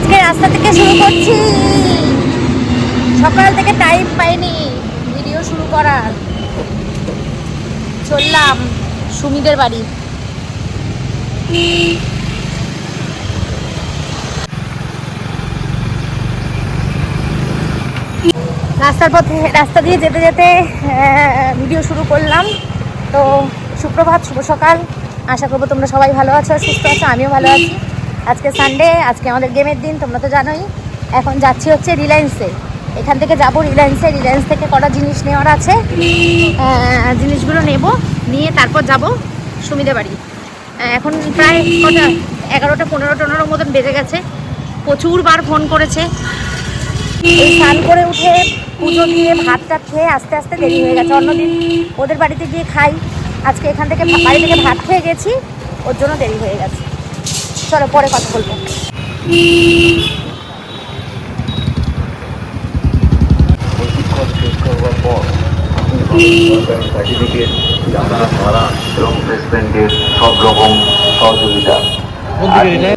আজকে রাস্তা থেকে শুরু করছি। সকাল থেকে টাইম পাইনি ভিডিও শুরু করার। চললাম সুমিদের বাড়ি। রাস্তার পথে, রাস্তা দিয়ে যেতে যেতে ভিডিও শুরু করলাম। তো সুপ্রভাত, শুভ সকাল। আশা করব তোমরা সবাই ভালো আছো, সুস্থ আছো, আমিও ভালো আছি। আজকে সানডে আজকে আমাদের গেমের দিন, তোমরা তো জানোই। এখন যাচ্ছি হচ্ছে রিলায়েন্সে এখান থেকে যাব রিলায়েন্সে রিলায়েন্স থেকে কটা জিনিস নেওয়ার আছে? জিনিসগুলো নেব। নিয়ে তারপর যাব সুমিদের বাড়ি। এখন প্রায় কটা? এগারোটা, পনেরো, টনেরো মতন বেজে গেছে। প্রচুরবার ফোন করেছে। স্নান করে উঠে পুজো দিয়ে ভাত টাত খেয়ে আস্তে আস্তে দেরি হয়ে গেছে। অন্যদিন ওদের বাড়িতে গিয়ে খাই। আজকে এখান থেকে বাড়ি থেকে ভাত খেয়ে গেছি। ওর জন্য দেরি হয়ে গেছে। চলো পরে কথা বলব। এবং প্লেসমেন্টের সব রকম সহযোগিতা এই যে।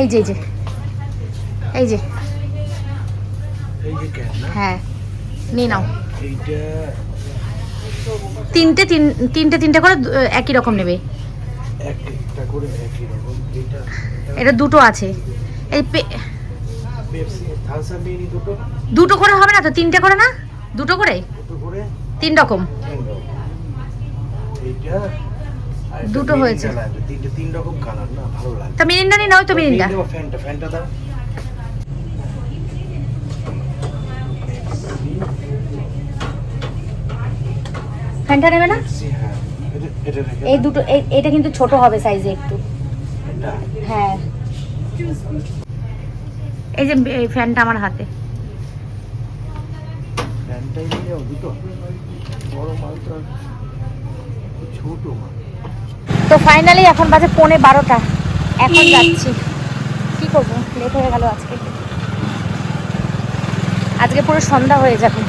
এই যে এই যে এই যে ক্যান না হ্যাঁ। নিয়ে নাও। তিনটে তিন তিনটে তিনটে করে একই রকম নেবে। এটা দুটো আছে। এই দুটো করে হবে না তো? তিনটে করে না? দুটো করে? তিন রকম। দুটো হয়েছে। তিনটে তিন রকম কালার না ভালো লাগবে। তা মিরিন্ডা নিয়ে নাও তো মিরিন্ডা। ফ্যানটা ফ্যানটা দাও। ফ্যানটা নেবে না? হ্যাঁ। এই দুটো এটা কিন্তু ছোট হবে সাইজে একটু। হ্যাঁ। এই যে এই ফ্যানটা আমার হাতে। তো ফাইনালি এখন বাজে পৌনে বারোটা। এখন যাচ্ছি। কি করব? লেট হয়ে গেল আজকে। আজকে পুরো সন্ধ্যা হয়ে যাবে।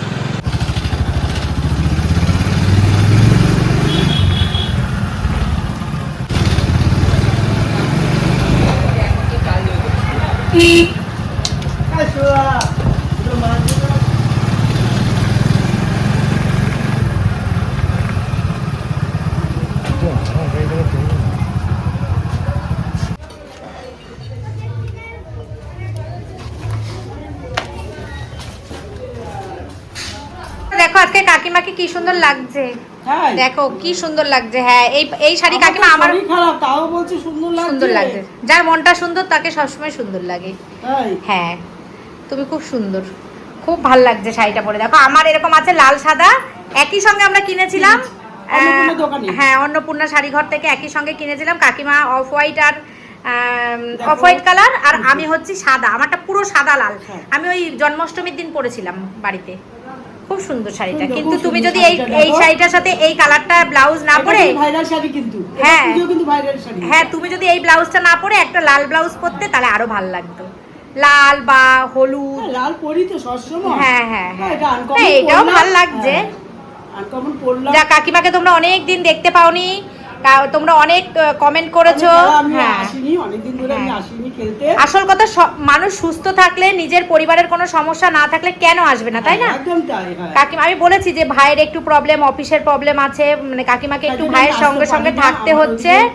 দেখো আজকে কাকিমাকে কি সুন্দর লাগছে? দেখো কি সুন্দর লাগছে। হ্যাঁ এই এই শাড়ি কাকিমা আমার খারাপ তাও বলছে সুন্দর লাগছে। সুন্দর লাগছে। যার মনটা সুন্দর তাকে সবসময় সুন্দর লাগে। হ্যাঁ তুমি খুব সুন্দর। খুব ভালো লাগছে শাড়িটা পরে। দেখো আমার এরকম আছে লাল সাদা। একই সঙ্গে আমরা কিনেছিলাম? হ্যাঁ অন্নপূর্ণা শাড়ি ঘর থেকে একই সঙ্গে কিনেছিলাম কাকিমা অফ হোয়াইট আর অফ হোয়াইট কালার আর আমি হচ্ছি সাদা। আমারটা পুরো সাদা লাল। হ্যাঁ। আমি ওই জন্মাষ্টমীর দিন পরেছিলাম বাড়িতে। খুব সুন্দর শাড়িটা। কিন্তু তুমি যদি এই এই শাড়িটার সাথে এই কালারটা ব্লাউজ না পরে ভাইরাল শাড়ি কিন্তু। হ্যাঁ। হ্যাঁ। কিন্তু ভাইরাল শাড়ি। হ্যাঁ তুমি যদি এই ব্লাউজটা না পরে একটা লাল ব্লাউজ পরতে তাহলে আরও ভালো লাগতো। লাল বা হলুদ। হ্যাঁ, লাল পরি তো সবসময়। হ্যাঁ হ্যাঁ হ্যাঁ। হ্যাঁ, এটাও ভালো লাগছে। যা কাকিমাকে তোমরা অনেক দিন দেখতে পাওনি। তোমরা অনেক কমেন্ট করেছ। হ্যাঁ। হ্যাঁ। আসিনি খেলতে। আসল কথা সব- মানুষ সুস্থ থাকলে নিজের পরিবারের কোনো সমস্যা না থাকলে কেন আসবে না তাই না? হ্যাঁ। কাকিমা আমি বলেছি যে ভাইয়ের একটু প্রবলেম অফিসের প্রবলেম আছে মানে কাকিমাকে একটু ভাইয়ের সঙ্গে সঙ্গে থাকতে হচ্ছে।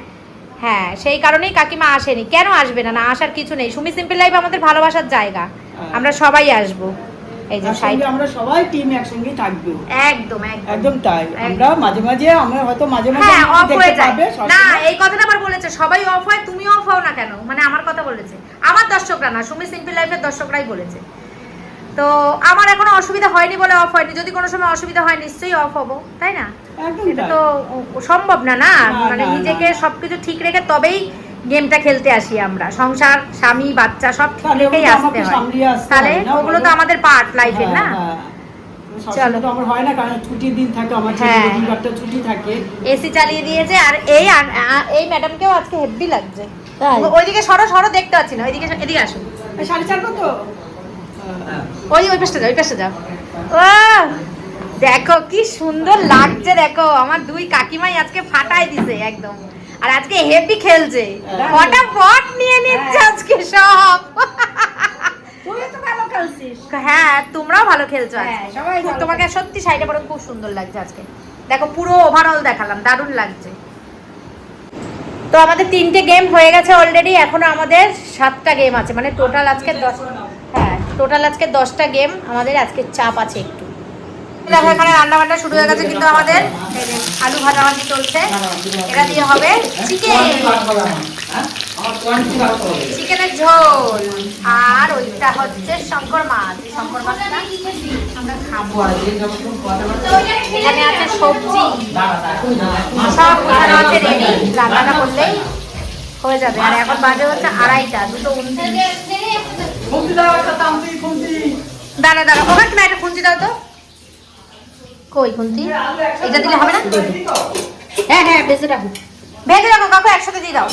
হ্যাঁ সেই কারণেই কাকিমা আসেনি। কেন আসবে না? না আসার কিছু নেই। সুমি সিম্পল লাইফ আমাদের ভালোবাসার জায়গা। হ্যাঁ। আমরা সবাই আসব। এই যে সাইড। আমরা সবাই টিম একসঙ্গে থাকব। একদম একদম। একদম তাই। আমরা মাঝে মাঝে আমরা হয়তো মাঝে মাঝে হ্যাঁ অফ হয়ে যায়। না এই কথাটা আবার বলেছে সবাই অফ হয় তুমি অফ হও না কেন? মানে আমার কথা বলেছে। আমার দর্শকরা না সুমি সিম্পল লাইফের দর্শকরাই বলেছে। তো আমার এখনও অসুবিধা হয়নি বলে অফ হয়নি। যদি কোনো সময় অসুবিধা হয় নিশ্চয়ই অফ হব তাই না? এটা তো সম্ভব না না, মানে নিজেকে সবকিছু ঠিক রেখে তবেই গেমটা খেলতে আসি আমরা। সংসার স্বামী বাচ্চা সব ঠিক রেখেই আসতে হয়। তাহলে ওগুলো তো আমাদের পার্ট লাইফের না? হ্যাঁ, হ্যাঁ। সবসময় চলো। আমার হয় না কারণ ছুটির দিন থাকে আমার হ্যাঁ। ছেলে ছুটি থাকে। এসি চালিয়ে দিয়েছে আর এই এই ম্যাডামকেও আজকে হেভি লাগছে। ওইদিকে সরো সরো দেখতে পাচ্ছি না। ওইদিকে এদিকে আসো। ওই ওই পাশটা যাও ওই পাশটা যাও। ও দেখো কি সুন্দর লাগছে দেখো। আমার দুই কাকিমাই আজকে ফাটাই দিছে একদম। আর আজকে হেভি খেলছে। ফটাফট নিয়ে নিচ্ছে আজকে সব? হ্যাঁ তোমরাও ভালো খেলছো আজকে। হ্যাঁ, তোমাকে সত্যি শাড়িটা পরে খুব সুন্দর লাগছে আজকে। দেখো পুরো ওভারঅল দেখালাম দারুণ লাগছে। তো আমাদের তিনটে গেম হয়ে গেছে অলরেডি এখনও আমাদের সাতটা গেম আছে। মানে টোটাল আজকে দশ হ্যাঁ টোটাল আজকে দশটা গেম আমাদের আজকে চাপ আছে একটু। দেখো, এখানে রান্না বান্না শুরু হয়ে গেছে কিন্তু আমাদের। আলু ভাজাভাজি চলছে। এটা দিয়ে হবে চিকেন। চিকেনের ঝোল। আর ওইটা হচ্ছে শঙ্কর মাছ। শঙ্কর মাছটা আমরা খাব এখানে আছে সবজি। সব গোছানো আছে রেডি রান্নাটা করলেই হয়ে যাবে। আর এখন বাজে হচ্ছে আড়াইটা, দুটো উনত্রিশ। দাঁড়া দাঁড়া। ওখানে তুমি একটা খুঁজি দাও তো। কই, খুন্তি? এটা দিলে হবে না? হ্যাঁ হ্যাঁ ভেজে রাখো। ভেজে রাখো, কাকু, একসাথে দিয়ে দাও।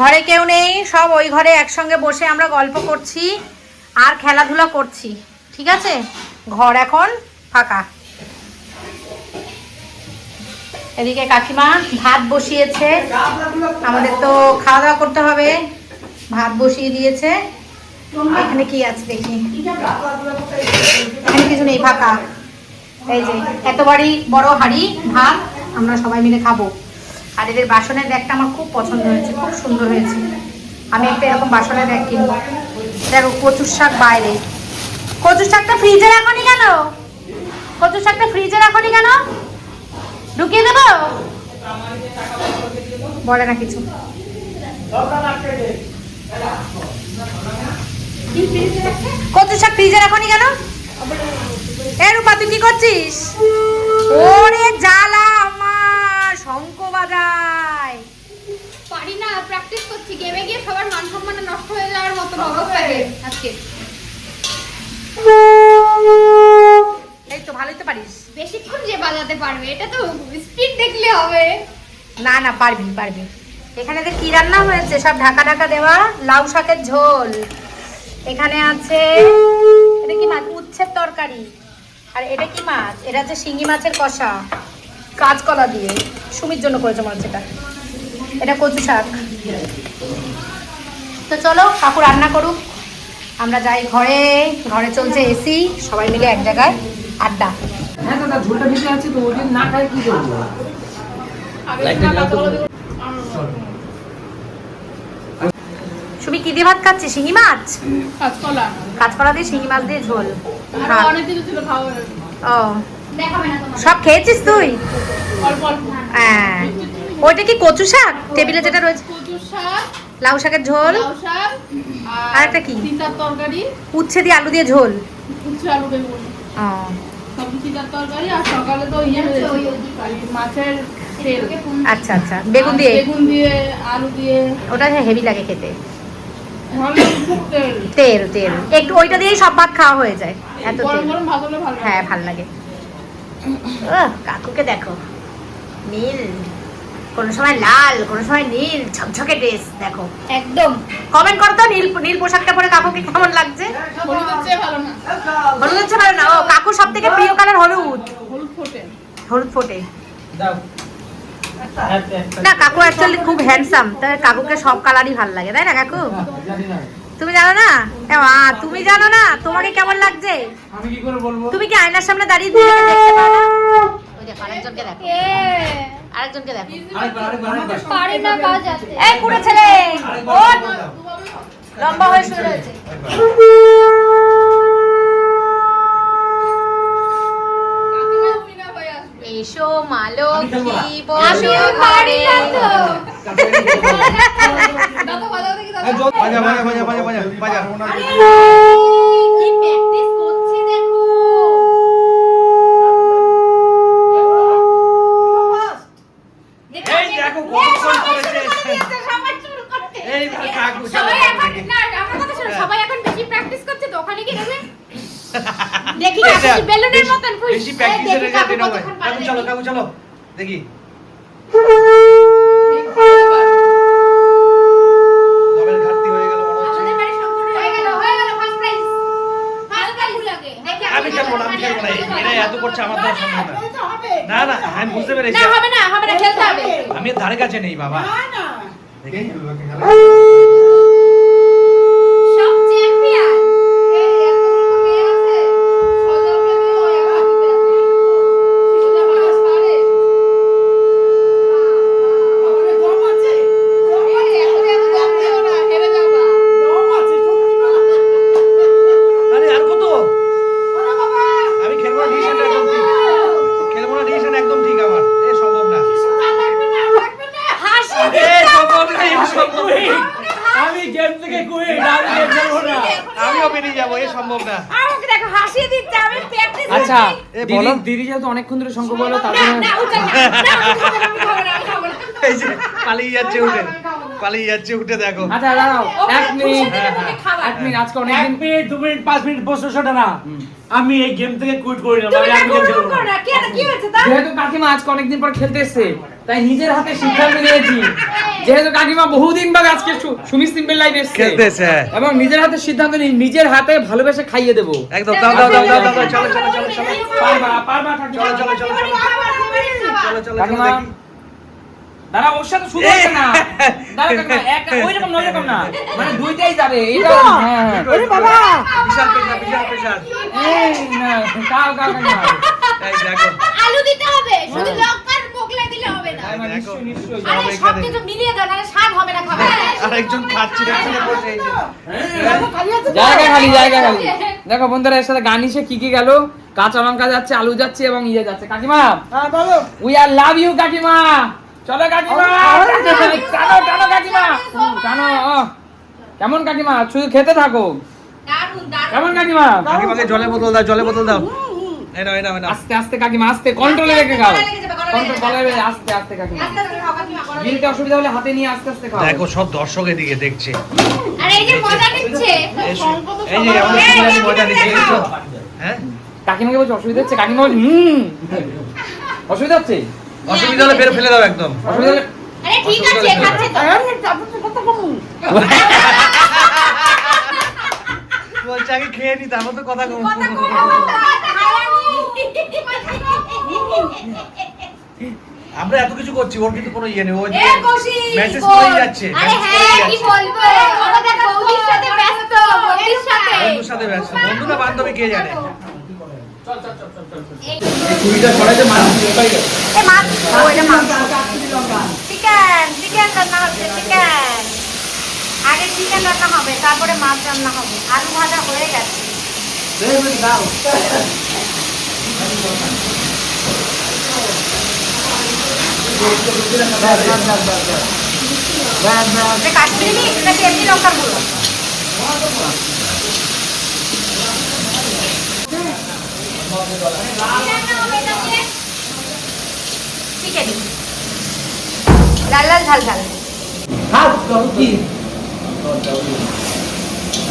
ঘরে কেউ নেই, সব ওই ঘরে একসঙ্গে বসে আমরা গল্প করছি আর খেলাধুলা করছি। ঠিক আছে? ঘর এখন ফাঁকা। এদিকে কাকিমা ভাত বসিয়েছে। আমাদের তো খাওয়া দাওয়া করতে হবে। ভাত বসিয়ে দিয়েছে। এখানে কি আছে দেখি? এখানে কিছু নেই, ফাঁকা। এই যে, এত বাড়ি, বড় হাড়ি, ভাত, আমরা সবাই মিলে খাব। আর এদের বাসনের ব্যাগটা আমার খুব পছন্দ হয়েছে, খুব সুন্দর হয়েছে। আমি একটা এরকম বাসনের ব্যাগ কিনবো। দেখো, কচুর শাক বাইরে। কচুর শাকটা ফ্রিজে রাখনি কেন? কচুর শাকটা ফ্রিজে রাখনি কেন? ঢুকিয়ে দেবো? বলে না কিছু। কত ফ্রিজে কেন? করছিস? জ্বালা আমার পারি না প্র্যাকটিস করছি। গিয়ে সবার মান সম্মান নষ্ট হয়ে যাওয়ার মতন অবস্থা আজকে। তো ভালোই তো পারিস। বেশিক্ষণ যে বাজাতে পারবে এটা তো স্পিড দেখলে হবে। না না পারবি পারবি। এখানে যে কি রান্না হয়েছে সব ঢাকা ঢাকা দেওয়া লাউ শাকের ঝোল। এখানে আছে এটা কি মাছ? উচ্ছের তরকারি। আর এটা কি মাছ? এটা হচ্ছে শিঙি মাছের কষা। কাঁচকলা দিয়ে। সুমির জন্য করেছে মাছ এটা। এটা কচু শাক। তো চলো কাকু রান্না করুক। আমরা যাই ঘরে। ঘরে চলছে এসি। সবাই মিলে এক জায়গায়। আড্ডা। হ্যাঁ দাদা ঝোলটা বেশি আছে তো ওই না খাই কি করব? সুমি কি দিয়ে ভাত খাচ্ছে শিঙি মাছ? কাঁচকলা। কাঁচকলা দিয়ে শিঙি মাছ দিয়ে ঝোল। ও। দেখাবে না তোমার সব খেয়েছিস তুই? হ্যাঁ। ওইটা কি কচু শাক? টেবিলে যেটা রয়েছে। কচু শাক। লাউ শাকের ঝোল। আর একটা কি? তরকারি। উচ্ছে দিয়ে আলু দিয়ে ঝোল। উচ্ছে আলু বেগুন ও। সব তরকারি আর সকালে তো ইয়ে মাছের আচ্ছা আচ্ছা। বেগুন দিয়ে? বেগুন দিয়ে আলু দিয়ে। ওটা হেভি লাগে খেতে। তেল। তেল একটু ওইটা দিয়েই সব ভাত খাওয়া হয়ে যায় এত হ্যাঁ ভালো লাগে। কাকুকে দেখো। নীল। কোন সময় লাল কোন সময় নীল ঝকঝকে ড্রেস দেখো। একদম। কমেন্ট করো তো নীল নীল পোশাকটা পরে কাকুকে কেমন লাগছে? ভালো না। হলুদ হচ্ছে ভালো না? ও কাকুর সব থেকে প্রিয় কালার হলুদ? হলুদ ফোটে। হলুদ ফোটে। না কাকু অ্যাকচুয়ালি খুব হ্যান্ডসাম তাই কাকুকে সব কালারই ভালো লাগে তাই না কাকু? তুমি জানো না? তুমি জানো না? তোমাকে কেমন লাগছে? আমি কি করে বলব? তুমি কি আয়নার সামনে দাঁড়িয়ে নিজেকে দেখতে পাও না ওই দেখো আরেকজনকে দেখো। আরেকজনকে দেখো। পারি না বাজাতে এই কুড়ে ছেলে ওঠ। লম্বা হয়ে শুয়ে রয়েছে এসো খেলব কি বসো পারি না তো দাদা বাজাতে কি দাদা বাজা বাজা বাজা বাজা বাজা বাজা কি প্র্যাকটিস করছে দেখো এই দেখো কতক্ষণ করেছে সবাই শুরু করতে এই কাকু সবাই এখন না আমার কথা শোনো সবাই এখন বেশি প্র্যাকটিস করছে তো ওখানে কি দেখবে দেখি কাকু বেলুনের মতন ফুস। বেশি প্র্যাকটিসের রেজাল্ট এটা হয় কাকু চলো কাকু চলো দেখি। আমি খেলব না আমি খেলব না এটা এত করছে আমার দ্বারা সম্ভব না। না না আমি বুঝতে পেরেছি। না হবে না হবে না খেলতে হবে। আমি ধারে কাছে নেই বাবা চ্যাম্পিয়ন এই এত বড় মেয়ে আছে সজলকে দিও একা দিতে আছে সোজা বাস পারে এই এখন এত দম দিও না হেরে যাবা আরে আর কত আমি খেলব না ডিসিশন একদম ঠিক খেলব না ডিসিশন একদম ঠিক আমার এ সম্ভব না হাসি এ সম্ভব না এ সম্ভব না। আমি গেম থেকে কুইট আমি গেম খেলব না আমিও বেরিয়ে যাব এ সম্ভব না আমাকে দেখো হাসি দিচ্ছে আমি প্র্যাকটিস আচ্ছা এ দিদি বলো। দিদি যেহেতু অনেকক্ষণ ধরে শঙ্খ বলো তার জন্য না উঠে না। না, আমি খাব না, আমি খাব না, আমি খাব না। এই যে পালিয়ে যাচ্ছে উঠে। পালিয়ে যাচ্ছে উঠে দেখো। আচ্ছা দাঁড়াও এক মিনিট। এক মিনিট আজকে এক মিনিট দু মিনিট পাঁচ মিনিট বসে সেটা না। আমি এই গেম থেকে কুইট করি না আমি না গেম খেলব না। না, কি হয়েছে তা? যেহেতু কাকিমা আজকে অনেকদিন পর খেলতে এসছে। তাই নিজের হাতে সিদ্ধান্ত নিয়েছি। যেহেতু কাকিমা বহুদিন বাদ আজকে সু- সুমি সিম্পল লাইভ এসছে। হ্যাঁ। এবং নিজের হাতে সিদ্ধান্ত নিই নিজের হাতে ভালোবেসে খাইয়ে দেবো। একদম দাও দাও দাও দাও চলো চলো চলো চলো। পারবা পারবা কাকিমা চলো চলো চলো চলো। চলো কাকিমা দাঁড়া ওর সাথে না। দাঁড়া কাকিমা এক ওই রকম না। মানে দুইটাই যাবে এটা হ্যাঁ হ্যাঁ। বিশাল প্রেশার বিশাল প্রেশার এই না কাও কাও কাকিমা এই দেখো। আলু দিতে হবে শুধু লঙ্কার মোগলাই দিলে হবে না। কাকিমা, দেখো। নিশ্চয়ই নিশ্চয়ই। সব আরে মিলিয়ে দাও নাহলে স্বাদ হবে না খাবার। আরেকজন খাচ্ছে একসাথে বসে এই জায়গা খালি জায়গা খালি। দেখো বন্ধুরা এর সাথে গান হিসেবে কি কি গেল? কাঁচা লঙ্কা যাচ্ছে আলু যাচ্ছে এবং ইয়ে যাচ্ছে। কাকিমা উই আর লাভ ইউ কাকিমা। চলো কাকিমা। টানো টানো কাকিমা। টানো কেমন কাকিমা? শুধু খেতে থাকো। কেমন কাকিমা? কাকিমাকে জলে বোতল দাও জলে বোতল দাও। এই নাও এই নাও নাও। আস্তে আস্তে কাকিমা আস্তে কন্ট্রোলে রেখে খাও। কন্ট্রোল। গলায় আস্তে আস্তে কাকিমা। গিলতে অসুবিধা হলে হাতে নিয়ে আস্তে আস্তে খাও। দেখো সব দর্শক এদিকে দেখছে। আরে এই যে মজা নিচ্ছে। এই যে- আমাদের মজা নিচ্ছে। হ্যাঁ? কাকিমাকে বলছে অসুবিধা হচ্ছে? কাকিমা বলছে হুম। অসুবিধা হচ্ছে? অসুবিধা হলে বের ফেলে দাও একদম। অসুবিধা হলে আরে ঠিক আছে খাচ্ছে তো। বলছে আগে খেয়ে নি তারপর তো কথা কম আমরা এত কিছু করছি ওর কিন্তু কোনো ইয়ে নেই ও এ মেসেজ। করেই যাচ্ছে আরে হ্যাঁ, কি বলব? ওরা দেখো বৌদির সাথে ব্যস্ত, বৌদির সাথে। বন্ধুর সাথে। ব্যস্ত বন্ধু না বান্ধবী কে জানে? এই- ছুরিটা সরাইতে মাছ এ মাছ ও এটা মাছ চিকেন চিকেন রান্না হচ্ছে চিকেন আগে চিকেন রান্না হবে তারপরে মাছ রান্না হবে। আলু ভাজা হয়ে গেছে। এটা লাল লাল ঝাল। ঝাল হাত কি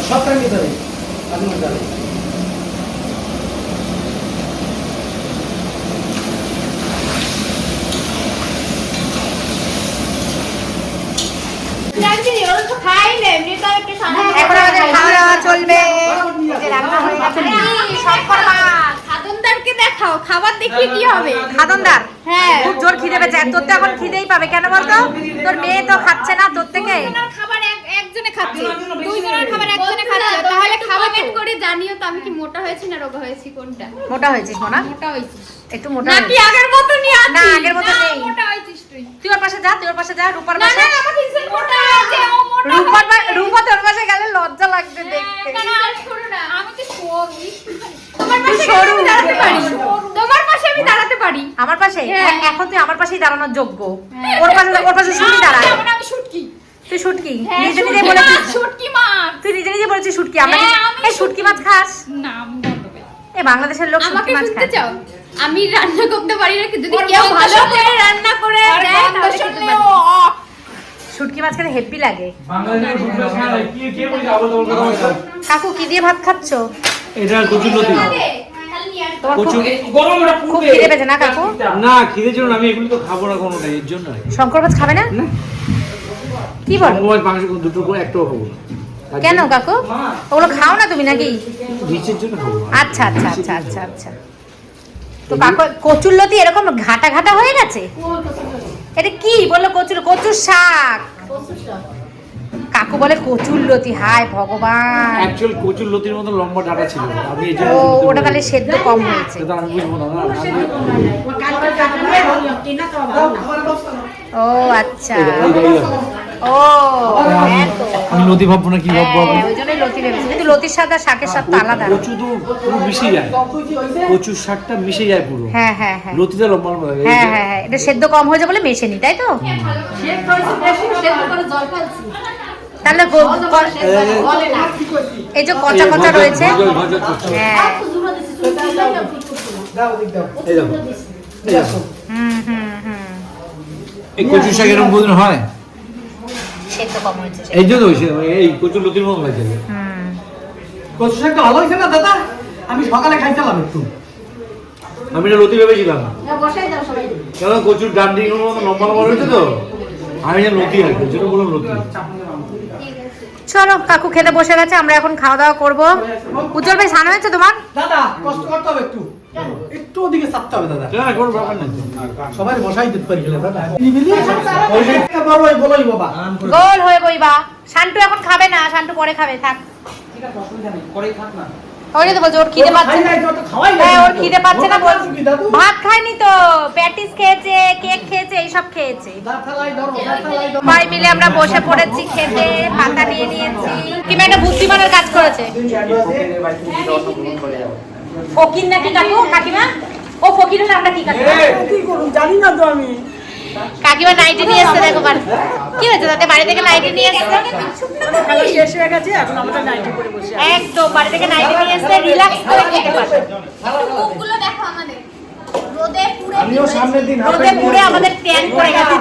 সবটার ভিতরে এখন আমাদের খাওয়া দাওয়া চলবে। যে রান্না হয়ে গেছে। মাছ খাদনদারকে দেখাও খাবার দেখলে কি হবে? খাদনদার? হ্যাঁ। খুব জোর খিদে পেয়েছে। তোর তো এখন খিদেই পাবে। কেন বলতো? তোর মেয়ে তো খাচ্ছে না তোর থেকে। খাবার একজনে খাচ্ছে। দুইজনের খাবার একজনে খাচ্ছে। তাহলে খাবার পেট করে জানিও তো আমি কি মোটা হয়েছি না রোগা হয়েছি কোনটা? মোটা হয়েছিস মোনা? মোটা হয়েছি একটু মোটা নাকি। আগের মতনই আছি না, আগের মতো নেই। মোটা হয়েছিস তুই। তুই ওর পাশে যা তুই ওর পাশে যা রূপার না পাশে। না আমাকে ইনসেল মোটা হয়েছে ও মোটা রূপার রূপা তোর পাশে গেলে লজ্জা লাগবে দেখতে। না, না, আর সরু না, আমি তো সরু। তোমার পাশে সরু। দাঁড়াতে পারি। তোমার পাশে আমি দাঁড়াতে পারি। আমার পাশে? হ্যাঁ। এখন তুই আমার পাশেই দাঁড়ানোর যোগ্য। ওর পাশে ওর পাশে শুটকি না, দাঁড়ায়। আমি শুটকি। তুই শুটকি? হ্যাঁ, নিজে নিজে বলেছিস শুটকি মাছ। তুই নিজে নিজে বলেছিস শুটকি। আমরা হ্যাঁ, আমি এই শুটকি মাছ খাস? না আমি। এ বাংলাদেশের লোক শুটকি আমাকে মাছ শুনতে খায়। চাও? আমি রান্না করতে পারি না যদি কেউ ভালো করে রান্না করে আর দেয় গন্ধ তাহলে খেতে পারি। শুটকি মাছ খেতে হেপি লাগে। কাকু কি দিয়ে ভাত খাচ্ছো? এটা কচুর লতি। খুব গরম ওটা খুব পুড়বে। খিদে পেয়েছে না কাকু? না খিদে জন্য আমি এগুলো তো খাব না কোনোটাই এর জন্য। শঙ্কর মাছ খাবে না? কি বল? দুটো করে একটাও খাব না। কেন কাকু? ওগুলো খাও না তুমি নাকি। আচ্ছা আচ্ছা আচ্ছা আচ্ছা আচ্ছা। তো কাকু কচুরলতি এরকম ঘাটা ঘাটা হয়ে গেছে? এটা কি বলল কচুর কচুর শাক? কাকু বলে কচুরলতি হায় ভগবান। অ্যাকচুয়াল কচুর লতির মতো লম্বা ডাটা ছিল। আমি এই ও জন্য ওটা তাহলে সেদ্ধ কম হয়েছে। সেটা আমি বুঝব না না ও আচ্ছা। ও হ্যাঁ আমি লতি ভাববো না কি ভাববো আমি হ্যাঁ, ওই জন্যই লতি ভেবেছি। কিন্তু লতির স্বাদ আর শাকের স্বাদ তো আলাদা। কচু তো পুরো মিশে যায়। কচুর শাকটা মিশে যায় পুরো। হ্যাঁ হ্যাঁ হ্যাঁ। লতিটা লম্বা লম্বা। হ্যাঁ হ্যাঁ হ্যাঁ এটা সেদ্ধ কম হয়েছে বলে মেশেনি তাই তো? তাহলে এই যে কচা কচা রয়েছে। করছে। হ্যাঁ। এই দেখো হুম হুম হুম। এই কচুর শাক এরকম হয়? সেদ্ধ কম হয়েছে এই জন্য হয়েছে, এই কচুর লতির মতো লাগছে হুম। কচু শাকটা ভালো হয়েছে না দাদা? আমি সকালে খাইছিলাম একটু। আমি এটা লতি ভেবেছিলাম। কেন কচুর ডান্ডি মতো লম্বা লম্বা রয়েছে তো? আমি না লতি আর জন্য বললাম লতি। চলো কাকু খেতে বসে গেছে আমরা এখন খাওয়া দাওয়া করব। উজ্জ্বল ভাই স্নান হয়েছে তোমার? দাদা কষ্ট করতে হবে একটু। একটু ওদিকে চাপতে হবে দাদা। কোনো ব্যাপার নাই। সবাই বসাই দিতে পারি দাদা। গোল হয়ে বইবা। শান্টু এখন খাবে না শান্টু পরে খাবে থাক। পরেই থাক না। ওই তো বলছে ওর খিদে পাচ্ছে না। হ্যাঁ ওর খিদে পাচ্ছে না বল ভাত খায়নি তো প্যাটিস খেয়েছে কেক খেয়েছে এইসব খেয়েছে। সবাই মিলে আমরা বসে পড়েছি খেতে পাতা নিয়ে নিয়েছি। কিমা একটা বুদ্ধিমানের কাজ করেছে। ফকির নাকি কাকু? কাকিমা? ও ফকির হলে আমরা কি কাকিমা কি করুন জানি না তো আমি। কাকিমা নাইটি নিয়ে এসছে দেখো বার কি হয়েছে? তাতে বাড়ি থেকে নাইটি নিয়ে এসছে? শেষ হয়ে গেছে এখন আমরা নাইটি পরে বসে একদম বাড়ি থেকে নাইটি নিয়ে এসছে রিল্যাক্স করে খেতে পারবে। মুখগুলো দেখো আমাদের। রোদে পুড়ে আমিও সামনের দিন রোদে পুড়ে আমাদের ট্যান পড়ে গেছে।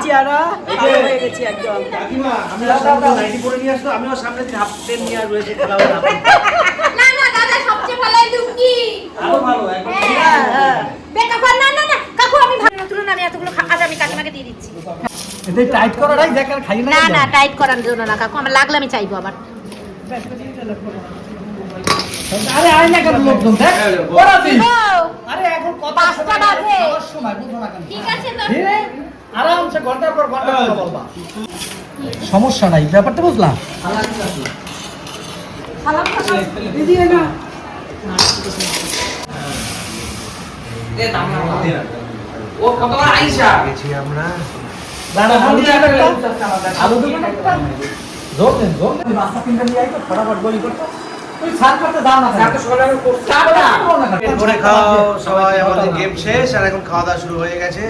হয়ে গেছি একদম। কাকিমা আমি নাইটি পরে নিয়ে আমিও সামনে দিন হাফ প্যান্ট নিয়ে আর রয়েছে খেলা হবে না না দাদা সবচেয়ে ভালো এই লুঙ্গি আরও ভালো এখন বে কাকু আর না না না কাকু আমি ভালো তুলো না আমি এতগুলো খা- আজ আমি কাকিমাকে দিয়ে দিচ্ছি এতে টাইট করাটাই দেখ আর খাই না না টাইট করার জন্য না কাকু আমার লাগলে আমি চাইব আবার। আরে আয় না কেন লোকজন দেখ ওরা দিন আরে এখন কত পাঁচটা বাজে। সময় বুঝো না কেন। ঠিক আছে তো। ধীরে আরামসে ঘণ্টার পর ঘণ্টা কথা বলবা। সমস্যা নাই ব্যাপারটা বুঝলা? দে দাম না না। ও কত বড় আইসা? দাঁড়া আলু সবাই আমাদের গেম শেষ আর এখন খাওয়া দাওয়া শুরু হয়ে গেছে।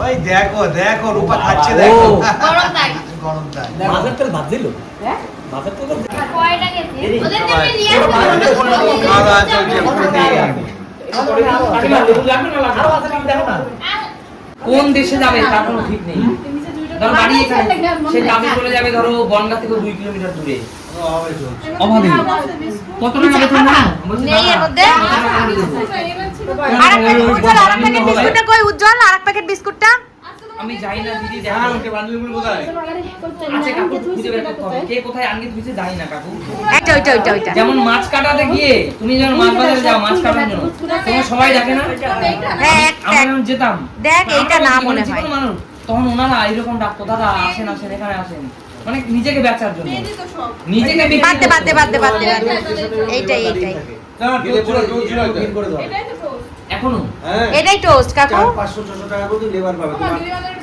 ওই দেখো দেখো রূপা খাচ্ছে দেখো। গরম তাই। গরম তাই। মাছের তেল ভাত দিল? মাছের তেল কয়টা গেছে? ওদের সবাই। নিয়ে আসবে খাওয়া দাওয়া চলছে কোন দেশে যাবে তার কোনো ঠিক নেই। ধরো বাড়ি এখানে সে দামে চলে যাবে ধরো বনগা থেকে দুই কিলোমিটার দূরে। অভাবে। কত টাকা বেতন না নেই এর মধ্যে। আর একটা উজ্জ্বল আর এক প্যাকেট বিস্কুটটা কই উজ্জ্বল? আর এক প্যাকেট বিস্কুটটা আমি যাই না দিদি দেখো আচ্ছা কাকু খুঁজে বের করতে হবে কে কোথায় আনগে খুঁজে জানি না কাকু। একটা ওইটা ওইটা ওইটা। যেমন মাছ কাটাতে গিয়ে তুমি যখন মাছ বাজারে যাও মাছ কাটার জন্য। তোমার সবাই দেখে না? হ্যাঁ একটা আমরা যেতাম দেখ, এইটা না মনে হয়। মানুষ, তখন ওনারা এরকম ডাকতো দাদা আসেন আসেন এখানে আসেন। মানে নিজেকে বেচার জন্য। নিজেকে বিক্রি বাদতে করতো। বাদতে বাদতে বাদতে এইটাই এইটাই। এখনও? এটাই টোস্ট কাকু। চার পাঁচশো ছশো টাকা করে লেবার পাবে। তোমার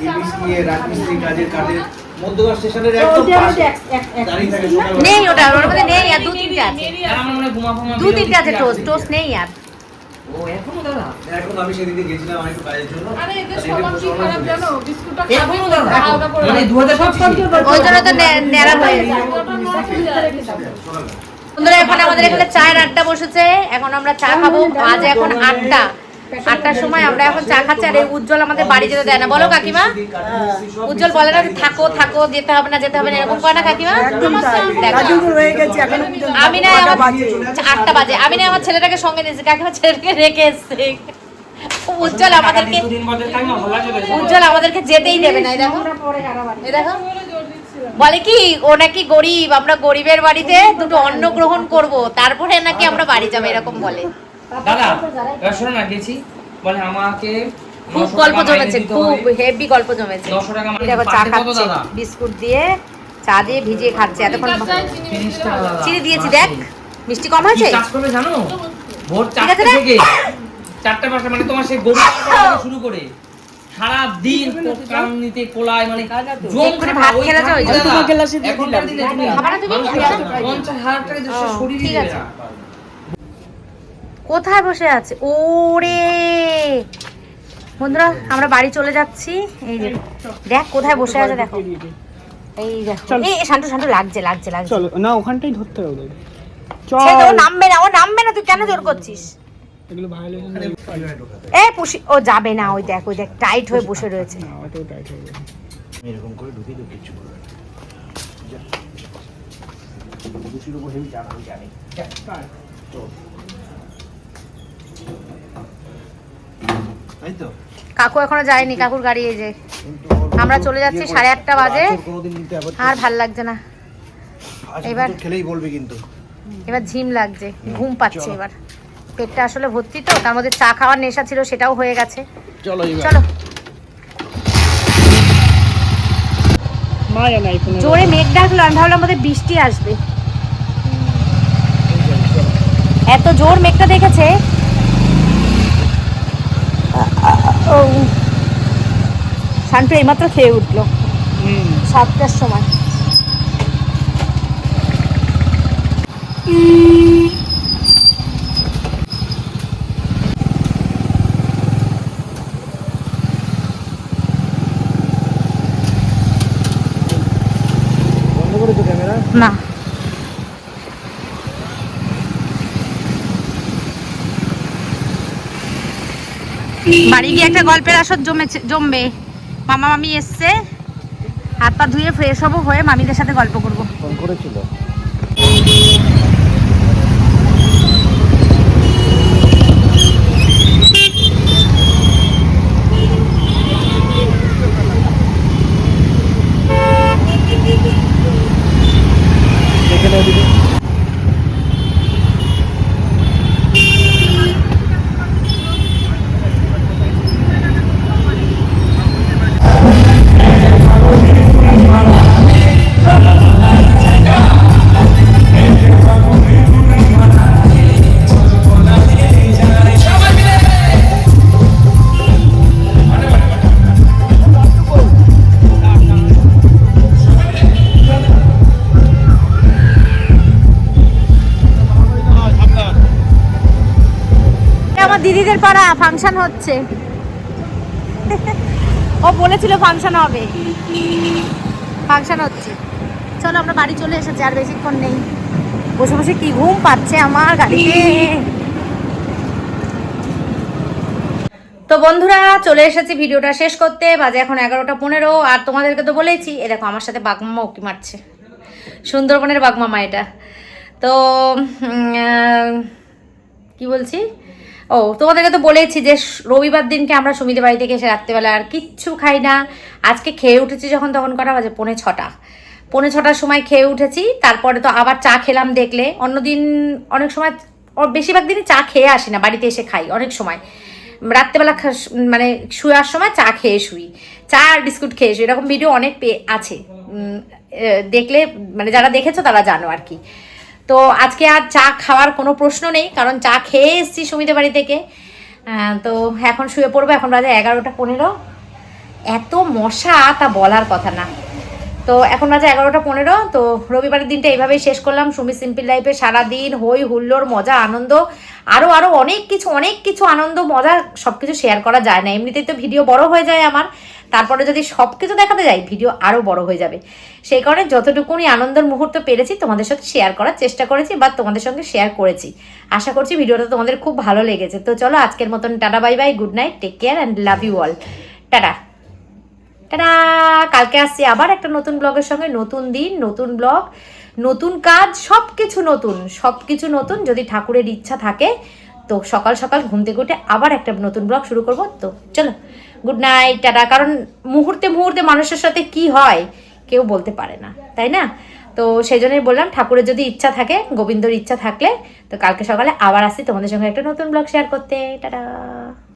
ইলিশ দিয়ে রাজমিস্ত্রি কাজের কাজের মধ্যগড় স্টেশনের একদম পাশে। দাঁড়িয়ে থাকে নেই ওটা ওর মধ্যে নেই আর দু তিনটে আছে। আর আমার মনে হয় ঘুমা দু তিনটে আছে টোস্ট টোস্ট নেই আর। ও এখনও দাদা? এখন আমি সেদিকে গেছিলাম আমার একটু কাজের জন্য। আরে এদের আর কি খারাপ জানো? বিস্কুটটা এখনও দাদা? হালকা করে মানে দু হাজার ওই জন্য তো নেড়া হয়ে গেছে বন্ধুরা এখন আমাদের এখানে চায়ের আড্ডা বসেছে। এখন আমরা চা খাব। আজ এখন আটটা। আটটার সময় আমরা এখন চা খাচ্ছি আর এই উজ্জ্বল আমাদের বাড়ি যেতে দেয় না। বলো কাকিমা। উজ্জ্বল বলে না থাকো থাকো যেতে হবে না যেতে হবে না এরকম করে না কাকিমা? দেখো। আমি না আমার আটটা বাজে। আমি না আমার ছেলেটাকে সঙ্গে নিয়েছি। কাকিমা ছেলেটাকে রেখে এসছে। উজ্জ্বল আমাদেরকে? উজ্জ্বল আমাদেরকে যেতেই দেবে না। এই দেখো। এই দেখো। বলে কি ও নাকি গরিব আমরা গরিবের বাড়িতে দুটো অন্ন গ্রহণ করব তারপরে নাকি আমরা বাড়ি যাব এরকম বলে। দাদা শোনো না গেছি। বলে আমাকে খুব গল্প জমেছে খুব হেভি গল্প জমেছে। 900 টাকা মাইনে দেখো চা খাচ্ছে বিস্কুট দিয়ে চা দিয়ে ভিজিয়ে খাচ্ছে এতক্ষণ 30 চিনি দিয়েছি দেখ মিষ্টি কম করবে জানো? ভোর আছে থেকে। চারটে পাঁচটা মানে তোমার সেই গরু শুরু করে। সারা দিন নিতে কোলায় মানে ভাত ওই জন্য। তুমি? টাকা দিয়ে ঠিক আছে। কোথায় বসে আছে? ওরে! বন্ধুরা আমরা বাড়ি চলে যাচ্ছি। এই যে দেখ কোথায় বসে আছে দেখো। এই দেখো। এই শান্ত শান্ত লাগছে লাগছে লাগছে। চলো না ওখানটাই ধরতে হবে নামবে না ও নামবে না তুই কেন জোর করছিস? এগুলো ভায়োলেশন এ পুষি ও যাবে না ওই দেখ ওই দেখ টাইট হয়ে বসে রয়েছে। অত টাইট হবে এরকম করে ঢুকিয়ে দিও কিছু করবে না। উপর চাপ আমি জানি। তাই তো? কাকু এখনও যায়নি কাকুর গাড়ি এই যে। আমরা চলে যাচ্ছি সাড়ে আটটা বাজে। আর ভালো লাগছে না। এবার- খেলেই বলবি কিন্তু। এবার ঝিম লাগছে ঘুম পাচ্ছে এবার। পেটটা আসলে ভর্তি তো তার মধ্যে চা খাওয়ার নেশা ছিল সেটাও হয়ে গেছে। চলো চলো। জোরে মেঘ ডাকলো আমি ভাবলাম আমাদের বৃষ্টি আসবে। এত জোর মেঘটা দেখেছে। ও। শান্তু এইমাত্র খেয়ে উঠল। সাতটার সময় বন্ধ করেছ ক্যামেরা না। বাড়ি গিয়ে একটা গল্পের আসর জমেছে জমবে। মামা মামি এসছে হাত পা ধুয়ে ফ্রেশ হব হয়ে মামিদের সাথে গল্প করব। করেছিল? পাড়া ফাংশন হচ্ছে। ও বলেছিল ফাংশন হবে। ফাংশন হচ্ছে। চলো, আমরা বাড়ি চলে এসেছি, আর বেশিক্ষণ নেই। বসে বসে কি ঘুম পাচ্ছে আমার গাড়িতে। তো বন্ধুরা, চলে এসেছি ভিডিওটা শেষ করতে। বাজে এখন এগারোটা পনেরো, আর তোমাদেরকে তো বলেইছি, এ দেখো আমার সাথে বাগমামা উকি মারছে। সুন্দরবনের বাগমামা এটা। তো কি বলছি? ও, তোমাদেরকে তো বলেছি যে রবিবার দিনকে আমরা সুমিদের বাড়ি থেকে এসে রাত্রেবেলা আর কিচ্ছু খাই না। আজকে খেয়ে উঠেছি যখন তখন কটা বাজে? পৌনে ছটা। পৌনে ছটার সময় খেয়ে উঠেছি, তারপরে তো আবার চা খেলাম দেখলে। অন্যদিন অনেক সময় বেশিরভাগ দিনই চা খেয়ে আসি না, বাড়িতে এসে খাই অনেক সময়। রাত্রেবেলা মানে শুয়ার সময় চা খেয়ে শুই। চা আর বিস্কুট খেয়ে শুই। এরকম ভিডিও অনেক পে- আছে। দেখলে মানে যারা দেখেছ তারা জানো আর কি। তো আজকে আর চা খাওয়ার কোনো প্রশ্ন নেই, কারণ চা খেয়ে এসেছি সুমিদের বাড়ি থেকে। তো এখন শুয়ে পড়ব, এখন বাজে এগারোটা পনেরো। এত মশা, তা বলার কথা না। তো এখন বাজে এগারোটা পনেরো, তো রবিবারের দিনটা এইভাবেই শেষ করলাম। সুমি সিম্পল লাইফে সারাদিন হই হুল্লোর মজা, আনন্দ আরও আরও অনেক কিছু অনেক কিছু আনন্দ, মজা সব কিছু শেয়ার করা যায় না। এমনিতেই তো ভিডিও বড় হয়ে যায় আমার। তারপরে যদি সব কিছু দেখাতে যাই, ভিডিও আরও বড় হয়ে যাবে। সেই কারণে যতটুকুনি আনন্দের মুহূর্ত পেরেছি, তোমাদের সাথে শেয়ার করার চেষ্টা করেছি বা তোমাদের সঙ্গে শেয়ার করেছি। আশা করছি ভিডিওটা তোমাদের খুব ভালো লেগেছে। তো চলো আজকের মতন tata bye bye good night take care and love you all tata. Tata. কালকে আসছি আবার একটা নতুন ব্লগের সঙ্গে, নতুন দিন, নতুন ব্লগ, নতুন কাজ সব কিছু নতুন সব কিছু নতুন। যদি ঠাকুরের ইচ্ছা থাকে, তো সকাল সকাল ঘুম থেকে উঠে আবার একটা নতুন ব্লগ শুরু করব। তো চলো। গুড নাইট টাটা কারণ মুহূর্তে মুহূর্তে মানুষের সাথে কি হয়, কেউ বলতে পারে না, তাই না? তো সেই জন্যই বললাম, ঠাকুরের যদি ইচ্ছা থাকে, গোবিন্দর ইচ্ছা থাকলে, তো কালকে সকালে আবার আসি তোমাদের সঙ্গে একটা নতুন ব্লগ শেয়ার করতে টাটা